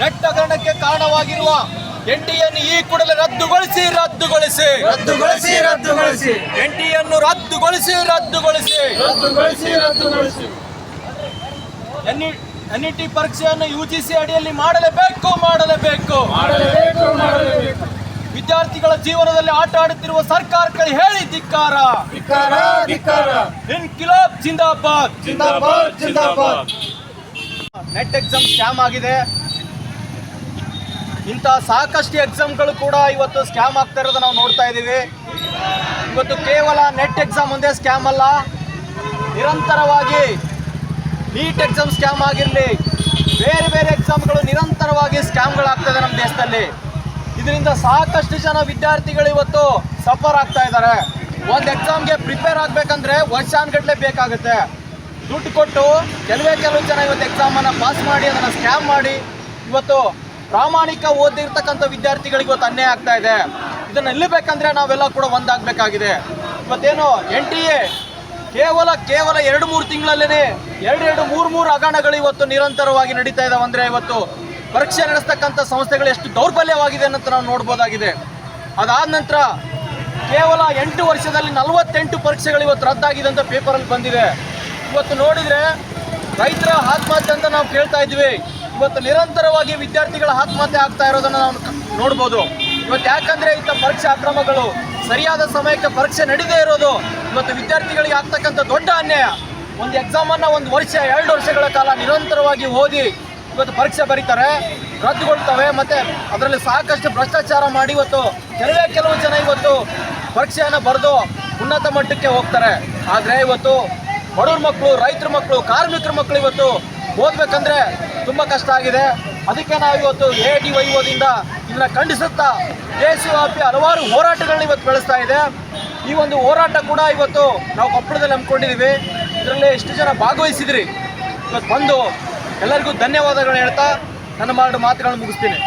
Net ಹಗರಣಕ್ಕೆ ಕಾರಣವಾಗಿರುವ ಎನ್ಟಿಯನ್ನು ಈ ಕೂಡಲೇ ರದ್ದುಗೊಳಿಸಿ ರದ್ದುಗೊಳಿಸಿ. ರದ್ದುಗೊಳಿಸಿ ರದ್ದುಗೊಳಿಸಿ. ಎನ್ಟಿಯನ್ನು ರದ್ದುಗೊಳಿಸಿ ರದ್ದುಗೊಳಿಸಿ. ರದ್ದುಗೊಳಿಸಿ ರದ್ದುಗೊಳಿಸಿ. ಎನ್ಇಟಿ ಪರೀಕ್ಷೆಯನ್ನು ಯುಜಿಸಿ ಅಡಿಯಲ್ಲಿ ಮಾಡಲೇಬೇಕು ಮಾಡಲೇಬೇಕು. ಮಾಡಲೇಬೇಕು ಮಾಡಲೇಬೇಕು. ವಿದ್ಯಾರ್ಥಿಗಳ ಜೀವನದಲ್ಲಿ ಆಟ ಆಡುತ್ತಿರುವ ಸರ್ಕಾರಕ್ಕೆ ಹೇಳಿ ಧಿಕ್ಕಾರ. ಧಿಕ್ಕಾರ ಧಿಕ್ಕಾರ. ಇನ್ಕಿಲಾಬ್ ಜಿಂದಾಬಾದ್. ಜಿಂದಾಬಾದ್ ಜಿಂದಾಬಾದ್. ನೆಟ್ ಎಕ್ಸಾಮ್ ಸ್ಕ್ಯಾಮ್ ಆಗಿದೆ. ಇಂಥ ಸಾಕಷ್ಟು ಎಕ್ಸಾಮ್ಗಳು ಕೂಡ ಇವತ್ತು ಸ್ಕ್ಯಾಮ್ ಆಗ್ತಾ ಇರೋದು ನಾವು ನೋಡ್ತಾ ಇದ್ದೀವಿ. ಇವತ್ತು ಕೇವಲ ನೆಟ್ ಎಕ್ಸಾಮ್ ಒಂದೇ ಸ್ಕ್ಯಾಮ್ ಅಲ್ಲ. ನಿರಂತರವಾಗಿ ನೀಟ್ ಎಕ್ಸಾಮ್ ಸ್ಕ್ಯಾಮ್ ಆಗಿರಲಿ, ಬೇರೆ ಬೇರೆ ಎಕ್ಸಾಮ್ಗಳು ನಿರಂತರವಾಗಿ ಸ್ಕ್ಯಾಮ್ಗಳಾಗ್ತದೆ ನಮ್ಮ ದೇಶದಲ್ಲಿ. ಇದರಿಂದ ಸಾಕಷ್ಟು ಜನ ವಿದ್ಯಾರ್ಥಿಗಳು ಇವತ್ತು ಸಫರ್ ಆಗ್ತಾ ಇದ್ದಾರೆ. ಒಂದು ಎಕ್ಸಾಮ್ಗೆ ಪ್ರಿಪೇರ್ ಆಗಬೇಕಂದ್ರೆ ವರ್ಷಾನ್ಗಟ್ಲೆ ಬೇಕಾಗುತ್ತೆ. ದುಡ್ಡು ಕೊಟ್ಟು ಕೆಲವೇ ಕೆಲವು ಜನ ಇವತ್ತು ಎಕ್ಸಾಮನ್ನು ಪಾಸ್ ಮಾಡಿ, ಅದನ್ನು ಸ್ಕ್ಯಾಮ್ ಮಾಡಿ, ಇವತ್ತು ಪ್ರಾಮಾಣಿಕ ಓದಿರ್ತಕ್ಕಂಥ ವಿದ್ಯಾರ್ಥಿಗಳಿಗೆ ಇವತ್ತು ಅನ್ಯಾಯ ಆಗ್ತಾ ಇದೆ. ಇದನ್ನು ನಿಲ್ಲಬೇಕಂದ್ರೆ ನಾವೆಲ್ಲ ಕೂಡ ಒಂದಾಗಬೇಕಾಗಿದೆ. ಇವತ್ತೇನು ಎನ್ ಟಿ ಎ ಕೇವಲ ಕೇವಲ ಎರಡು ಮೂರು ತಿಂಗಳಲ್ಲೇ ಎರಡು ಎರಡು ಮೂರು ಮೂರು ಹಗರಣಗಳು ಇವತ್ತು ನಿರಂತರವಾಗಿ ನಡೀತಾ ಇದಾವೆ. ಅಂದರೆ ಇವತ್ತು ಪರೀಕ್ಷೆ ನಡೆಸ್ತಕ್ಕಂಥ ಸಂಸ್ಥೆಗಳು ಎಷ್ಟು ದೌರ್ಬಲ್ಯವಾಗಿದೆ ಅನ್ನೋದು ನಾವು ನೋಡ್ಬೋದಾಗಿದೆ. ಅದಾದ ನಂತರ ಕೇವಲ ಎಂಟು ವರ್ಷದಲ್ಲಿ ನಲವತ್ತೆಂಟು ಪರೀಕ್ಷೆಗಳು ಇವತ್ತು ರದ್ದಾಗಿದೆ ಅಂತ ಪೇಪರಲ್ಲಿ ಬಂದಿದೆ. ಇವತ್ತು ನೋಡಿದರೆ ರೈತರ ಆತ್ಮಹತ್ಯೆ ಅಂತ ನಾವು ಕೇಳ್ತಾ ಇದ್ವಿ. ಇವತ್ತು ನಿರಂತರವಾಗಿ ವಿದ್ಯಾರ್ಥಿಗಳ ಆತ್ಮಹತ್ಯೆ ಆಗ್ತಾ ಇರೋದನ್ನು ನಾವು ನೋಡ್ಬೋದು. ಇವತ್ತು ಯಾಕಂದ್ರೆ ಇಂಥ ಪರೀಕ್ಷೆ ಅಕ್ರಮಗಳು ಸರಿಯಾದ ಸಮಯಕ್ಕೆ ಪರೀಕ್ಷೆ ನಡೀದೇ ಇರೋದು ಇವತ್ತು ವಿದ್ಯಾರ್ಥಿಗಳಿಗೆ ಆಗ್ತಕ್ಕಂಥ ದೊಡ್ಡ ಅನ್ಯಾಯ. ಒಂದು ಎಕ್ಸಾಮನ್ನು ಒಂದು ವರ್ಷ, ಎರಡು ವರ್ಷಗಳ ಕಾಲ ನಿರಂತರವಾಗಿ ಓದಿ ಇವತ್ತು ಪರೀಕ್ಷೆ ಬರೀತಾರೆ, ರದ್ದುಗೊಳ್ತವೆ ಮತ್ತೆ ಅದರಲ್ಲಿ ಸಾಕಷ್ಟು ಭ್ರಷ್ಟಾಚಾರ ಮಾಡಿ ಇವತ್ತು ಕೆಲವೇ ಕೆಲವು ಜನ ಇವತ್ತು ಪರೀಕ್ಷೆಯನ್ನು ಬರೆದು ಉನ್ನತ ಮಟ್ಟಕ್ಕೆ ಹೋಗ್ತಾರೆ. ಆದರೆ ಇವತ್ತು ಬಡವ್ರ ಮಕ್ಕಳು ರೈತರ ಮಕ್ಕಳು ಕಾರ್ಮಿಕರ ಮಕ್ಕಳು ಇವತ್ತು ಓದ್ಬೇಕಂದ್ರೆ ತುಂಬ ಕಷ್ಟ ಆಗಿದೆ. ಅದಕ್ಕೆ ನಾವು ಇವತ್ತು ಎ ಡಿ ವೈ ಓದಿಂದ ಇದನ್ನ ಖಂಡಿಸುತ್ತಾ ದೇಶವ್ಯಾಪಿ ಹಲವಾರು ಹೋರಾಟಗಳನ್ನ ಇವತ್ತು ಬೆಳೆಸ್ತಾ ಇದೆ. ಈ ಒಂದು ಹೋರಾಟ ಕೂಡ ಇವತ್ತು ನಾವು ಕೊಪ್ಪಳದಲ್ಲಿ ಹಮ್ಮಿಕೊಂಡಿದ್ದೀವಿ. ಇದರಲ್ಲಿ ಎಷ್ಟು ಜನ ಭಾಗವಹಿಸಿದ್ರಿ? ಇವತ್ತು ಬಂದು ಎಲ್ಲರಿಗೂ ಧನ್ಯವಾದಗಳು ಹೇಳ್ತಾ ನನ್ನ ಎರಡು ಮಾತುಗಳನ್ನು ಮುಗಿಸ್ತೀನಿ.